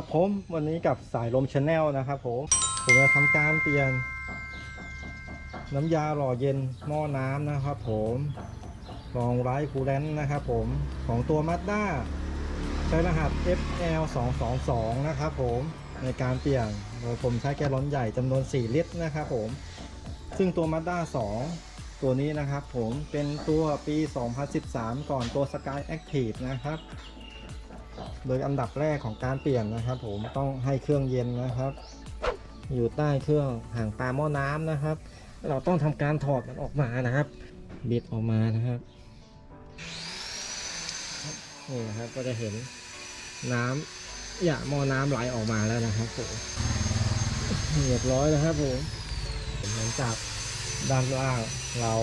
ครับผมวันนี้กับสายลมชาแนลนะครับผมผมจะทำการเปลี่ยน น้ำยาหล่อเย็นหม้อน้ำนะครับผมรองไร้คูลแลนต์นะครับผมของตัว Mazda ใช้รหัส FL 2 2 2นะครับผมในการเปลี่ยนโดยผมใช้แกลลอนใหญ่จำนวน 4 ลิตรนะครับผมซึ่งตัว Mazda 2ตัวนี้นะครับผมเป็นตัวปี 2013 ก่อนตัว Sky Active นะครับ โดยอันดับแรกของการเปลี่ยนนะครับ ผมต้องให้เครื่องเย็นนะครับ อยู่ใต้เครื่องห่างปลาหม้อน้ำนะครับ เราต้องทำการถอดมันออกมานะครับบิดออกมานะครับนี่นะครับก็จะเห็นน้ำหยาหม้อน้ำไหลออกมาแล้วนะครับผมเรียบร้อยนะครับผมหลังจากด้านล่างเรา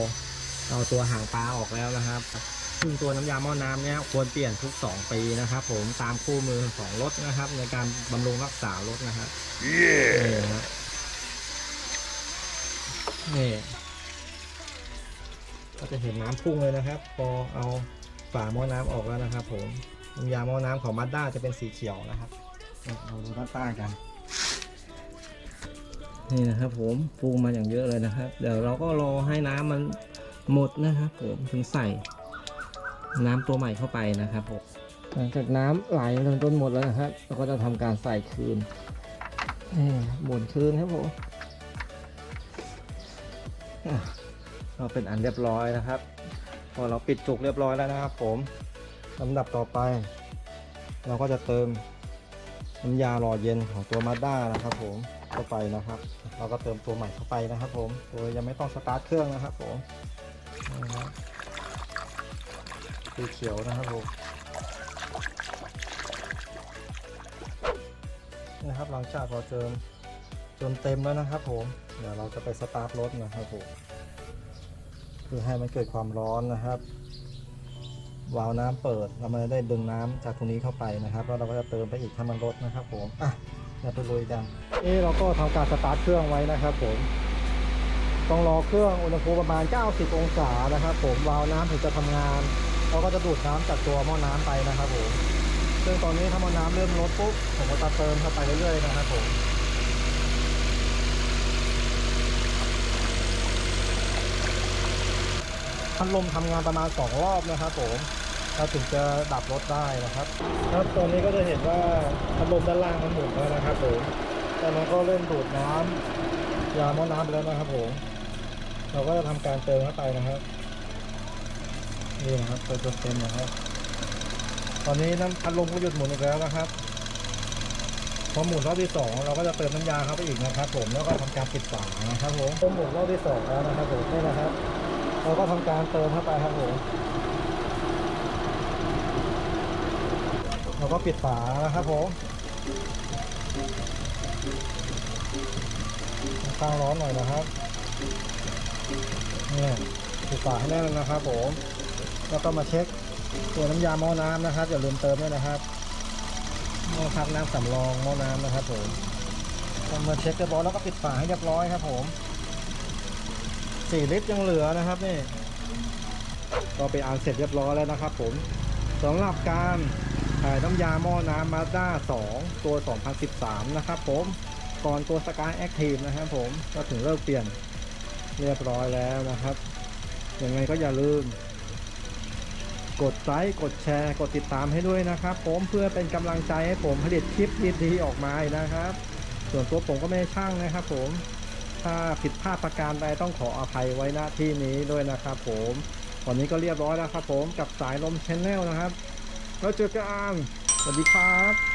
เอาตัวหางปลาออกแล้วนะครับ ซึ่งตัวน้ำยาหม้อน้ำเนี้ยควรเปลี่ยนทุก 2 ปีนะครับ ผมตามคู่มือของรถนะครับ ในการบำรุงรักษารถนะครับนี่นะฮะนี่ก็จะเห็นน้ำพุ่งเลยนะครับ พอเอาฝาหม้อน้ำออกแล้วนะครับ ผมน้ำยาหม้อน้ำของมาด้าจะเป็นสีเขียวนะครับนี่เราดูด้านใต้กันนี่นะครับผมพุ่งมาอย่างเยอะเลยนะครับ เดี๋ยวเราก็รอให้น้ำมันหมดนะครับผมถึงใส่ น้ำตัวใหม่เข้าไปนะครับผมหลังจากน้ำไหลจนจนหมดแล้วนะครับเราก็จะทำการใส่คืนนี่หมุนคืนครับผมเราเป็นอันเรียบร้อยนะครับ พอเราปิดจุกเรียบร้อยแล้วนะครับ ผมลำดับต่อไป เราก็จะเติมน้ำยาหล่อเย็นของตัวมาด้านะครับ ผมเข้าไปนะครับ เราก็เติมตัวใหม่เข้าไปนะครับ ผมโดยยังไม่ต้องสตาร์ทเครื่องนะครับ ผมนะครับ สีเขียวนะครับผมนะครับหลังจากเราเติมจนเต็มแล้วนะครับผมเดี๋ยวเราจะไปสตาร์ทรถนะครับผมเพื่อให้มันเกิดความร้อนนะครับวาล์วน้ำเปิดเรามันจะได้ดึงน้ำจากตรงนี้เข้าไปนะครับ แล้วเราก็จะเติมไปอีกถ้ามันลดนะครับผมอะเดี๋ยวไปลุยกันนี่เราก็ทำการสตาร์ทเครื่องไว้นะครับผม ต้องรอเครื่องอุณหภูมิประมาณ 90 องศานะครับผมวาล์วน้ำถึงจะทำงานเราก็จะดูดน้ำจากตัวหม้อน้ำไปนะครับผมซึ่งตอนนี้ถ้าหม้อน้ำเริ่มลดปุ๊บผมก็จะเติมเข้าไปเรื่อยๆนะครับผมพัดลมทำงานประมาณ 2 รอบนะครับผมเราถึงจะดับรถได้นะครับครับตอนนี้ก็จะเห็นว่าพัดลมด้านล่างมันหมุนแล้วนะครับผมตอนนั้นก็เริ่มดูดน้ำยาหม้อน้ำไปแล้วนะครับผม เราก็จะทำการเติมเข้าไปนะครับ นี่นะครับเติมจนเต็มนะครับ ตอนนี้น้ำพัดลมก็หยุดหมุนอีกแล้วนะครับ พอหมุนรอบที่สองเราก็จะเติมน้ำยาเข้าไปอีกนะครับ ผม แล้วก็ทำการปิดฝานะครับผมพอหมุนรอบที่สองแล้วนะครับผมนี่นะครับ เราก็ทำการเติมเข้าไปครับผมเราก็ปิดฝานะครับผมตั้งร้อนหน่อยนะครับ นี่ยปิดฝาให้แน่นนะครับผมแล้วก็มาเช็คตัวน้ำยาหม้อน้ำนะครับอย่าลืมเติมด้วยนะครับหม้อพักน้ำสำรองหม้อน้ำนะครับผมพอมาเช็คเรียบร้อยแล้วก็ปิดฝาให้เรียบร้อยครับผมสี่ลิตรยังเหลือนะครับนี่ก็ไปอ่านเสร็จเรียบร้อยแล้วนะครับผมสำหรับการถ่ายน้ำยาหม้อน้ำมาด้า2ตัว 2013 นะครับผมก่อนตัวสกายแอคทีฟนะครับผมก็ถึงเลิกเปลี่ยน เรียบร้อยแล้วนะครับยังไงก็อย่าลืม กดไลค์กดแชร์กดติดตามให้ด้วยนะครับ ผมเพื่อเป็นกำลังใจให้ผมผลิตคลิปดีๆออกมาอีกนะครับ ส่วนตัวผมก็ไม่ช่างนะครับ ผมถ้าผิดพลาดประการใดต้องขออภัยไว้หน้าที่นี้ด้วยนะครับผมวันนี้ก็เรียบร้อยแล้วครับผมกับสายลมชแนลนะครับ แล้วเจอกันสวัสดีครับ